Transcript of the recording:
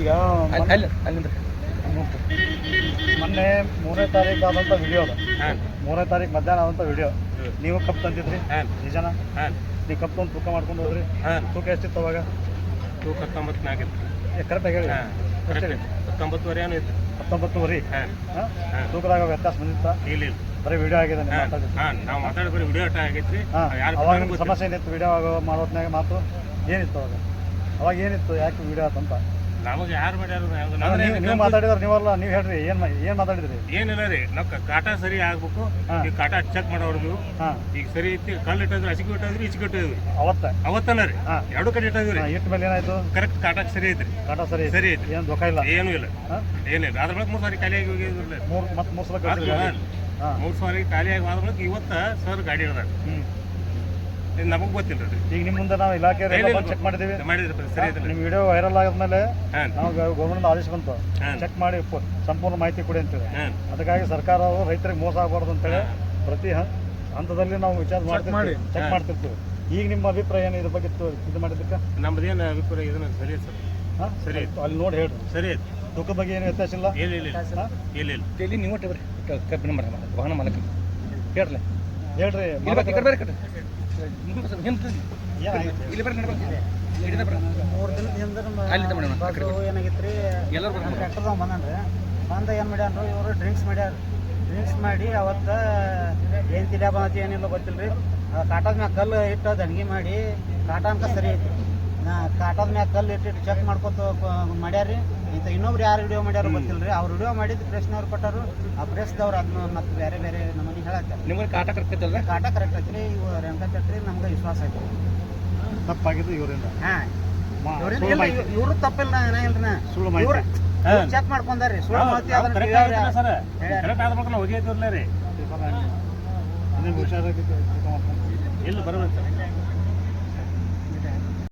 ಈಗ ಮೊನ್ನೆ ಮೂರನೇ ತಾರೀಕು ಆದಂಥ ವಿಡಿಯೋ ಅದು. ಮೂರನೇ ತಾರೀಕು ಮಧ್ಯಾಹ್ನ ಆದಂಥ ವಿಡಿಯೋ ನೀವು ಕಪ್ ತಂದಿದ್ರಿ. ನಿಜನ? ನೀವು ಕಪ್ ತಂದು ತೂಕ ಮಾಡ್ಕೊಂಡು ಹೋದ್ರಿ. ತೂಕ ಎಷ್ಟಿತ್ತು ಅವಾಗ? ತೂಕ ಹತ್ತೊಂಬತ್ತನಾಗಿತ್ತು ಕರೆಕ್ಟಾಗಿ ಹೇಳಿ. ಹತ್ತೊಂಬತ್ತುವರೆ ಏನೋ ಇತ್ತು. ಹತ್ತೊಂಬತ್ತುವರೆ ಹಾಂ. ತೂಕದಾಗ ವ್ಯತ್ಯಾಸ ಬಂದಿತ್ತ? ಇಲ್ಲ ಇಲ್ಲ. ಬರೀ ವಿಡಿಯೋ ಆಗಿದೆ ಹಾಂ. ನಾವು ಮಾತಾಡಿದ್ರೆ ವಿಡಿಯೋ ಆಗೈತಿ ಅವಾಗ ನಿಮ್ಗೆ ಸಮಸ್ಯೆ ಏನಿತ್ತು? ವಿಡಿಯೋ ಮಾಡೋತ್ನಾಗ ಮಾತು ಏನಿತ್ತು ಅವಾಗ? ಅವಾಗ ಏನಿತ್ತು? ಯಾಕೆ ವಿಡಿಯೋ ಆತಂತ? ನಮಗೆ ಯಾರು ಮಾಡ್ಯಾರ ನೀವು ಮಾತಾಡಿದ್ರೆ ನೀವಲ್ಲ ನೀವು ಹೇಳ್ರಿ ಏನ್ ಏನ್ ಮಾತಾಡಿದ್ರಿ? ಏನಿಲ್ಲ ರೀ ನಾವು ಕಾಟ ಸರಿ ಆಗ್ಬೇಕು. ಈಗ ಕಾಟ ಚೆಕ್ ಮಾಡೋರು ನೀವು. ಈಗ ಸರಿ ಐತಿ ಕಲ್ಲು ಇಟ್ಟಿದ್ರು ಹಸಿಗೆ ಇಟ್ಟಿದ್ರಿ ಇಚ್ಗೆ ಇಟ್ಟಿದ್ರಿ. ಅವತ್ತ? ಅವತ್ತನ ರೀ. ಎರಡು ಕಡೆ ಇಟ್ಟಿದ್ರಿ. ಇಟ್ಟ ಮೇಲೆ ಏನಾಯ್ತು? ಕರೆಕ್ಟ್ ಕಾಟ ಸರಿ ಐತ್ರಿ. ಕಾಟ ಸರಿ ಸರಿ ಐತ್ರಿ. ಏನು ದುಃಖ ಇಲ್ಲ? ಏನು ಇಲ್ಲ. ಏನಿಲ್ಲ. ಅದ್ರ ಬಳಿಕ ಮೂರು ಸಾರಿ ಖಾಲಿಯಾಗಿ ಹೋಗಿದ್ರಲ್ಲ ಮೂರು ಮತ್ತೆ ಮೂರು ಸಲ ಮೂರು ಸಾರಿ ಖಾಲಿಯಾಗಿ ಆದ ಬಳಿಕ ಇವತ್ತ ಸರ್ ಗಾಡಿ ಇಡ್ದಾರೆ. ಇದು ನಮಗೆ ಗೊತ್ತಿಲ್ಲ ರೀ ಈಗ ನಿಮ್ಮ ಮುಂದೆ ನಾವು ಇಲಾಖೆ. ಚೆಕ್ ಮಾಡಿದೀವಿ. ಮಾಡಿದ್ರಿ ಸರಿ ನಿಮ್ಮ ವಿಡಿಯೋ ವೈರಲ್ ಆದ್ಮೇಲೆ ಹಾಂ. ನಾವು ಗೌರ್ಮೆಂಟ್ ಆದೇಶ ಬಂತು. ಚೆಕ್ ಮಾಡಿ ಸಂಪೂರ್ಣ ಮಾಹಿತಿ ಕೊಡಿ ಅಂತೇಳಿ. ಅದಕ್ಕಾಗಿ ಸರ್ಕಾರವು ರೈತರಿಗೆ ಮೋಸ ಆಗಬಾರ್ದು ಅಂತೇಳಿ ಪ್ರತಿ ಹಂತದಲ್ಲಿ ನಾವು ವಿಚಾರ ಮಾಡ್ತಿರ್ತೀವಿ. ಚೆಕ್. ಮಾಡ್ತಿರ್ತೀವಿ. ಈಗ ನಿಮ್ಮ ಅಭಿಪ್ರಾಯ ಏನು ಇದ್ರ ಬಗ್ಗೆ ಇದು ಮಾಡಿದ್ದಕ್ಕೆ? ನಮ್ದೇನು ಅಭಿಪ್ರಾಯ ಇದನ್ನ ಸರಿ ಸರ್. ಹಾಂ? ಸರಿ ಆಯ್ತು, ಅಲ್ಲಿ ನೋಡಿ ಹೇಳ್ರಿ. ಸರಿ ಆಯ್ತು. ತೂಕ ಬಗ್ಗೆ ಏನು ವ್ಯತ್ಯಾಸ ಇಲ್ಲ? ಇಲ್ಲ ಇಲ್ಲ ಇಲ್ಲ. ಇಲ್ಲ ಇಲ್ಲ. ಡೈಲಿ ನೀವು ಒಟ್ಟೆ ಬರ್ರಿ. ಕಬ್ಬಿನ ಮರ ವಾಹನ ಮಾಲಕ ಹೇಳ್ರಿ. ಹೇಳ್ರಿ. ದಿನದ ಹಿಂದೆ ಏನಾಗಿತ್ತು ರೀ ಎಲ್ಲರೂ ಬರ್ರಿ ಏನು ಮಾಡ್ಯಾನ್ರು ಇವರು ಡ್ರಿಂಕ್ಸ್ ಮಾಡ್ಯಾರ ಡ್ರಿಂಕ್ಸ್ ಮಾಡಿ ಅವತ್ತು ಏನು ಏನಿಲ್ಲ ಗೊತ್ತಿಲ್ಲ ರೀ ಕಾಟದ ಮ್ಯಾಗ ಕಲ್ಲು ಇಟ್ಟು ದಂಡಿಗೆ ಮಾಡಿ ಕಾಟ ಅನ್ಕ ಸರಿ ಐತಿ. ನಾ ಕಾಟದ ಮ್ಯಾಗ ಕಲ್ಲು ಇಟ್ಟಿಟ್ಟು ಚೆಕ್ ಮಾಡ್ಕೊತ ಮಾಡ್ಯಾರಿ ಇಂಥ ಇನ್ನೊಬ್ರು ಯಾರು ವಿಡಿಯೋ ಮಾಡ್ಯಾರ ಗೊತ್ತಿಲ್ಲ ರೀ ಅವ್ರು ವಿಡಿಯೋ ಮಾಡಿದ್ದು ಪ್ರೆಸ್ನವ್ರು ಕೊಟ್ಟರು ಆ ಪ್ರೆಸ್ದವ್ರು ಅದನ್ನ ಮತ್ತೆ ಬೇರೆ ಬೇರೆ ನಮ್ಮನೆ ಹೇಳತ್ತಾರ ನಿಮ್ಗೆ ಕಾಟ ಕರ್ಕೈತಲ್ಲ ಕಾಟ ಕರೆಕ್ಟ್ ಐತ್ರಿ. ಇವು ರೇಣುಕಾ ಚಟ್ರಿ ನಮ್ಗೆ ವಿಶ್ವಾಸ ಐತಿ ತಪ್ಪಾಗಿದ್ದು ಇವರಿಂದ. ಹಾಂ. ಇವರು ತಪ್ಪಿಲ್ಲ ನಾ ಏನ ಇಲ್ರಿ ನಾ. ಸುಳ್ಳು ಚೆಕ್ ಮಾಡ್ಕೊಂಡಾರಿ ಸುಳ್ಳು ಮಾಹಿತಿ ಅದನ್ನ ಕರೆಕ್ಟ್ ಕರೆಕ್ಟ್ ಬಳಿಕ ರೀ. ಇಲ್ಲ ಬರಬೇಕು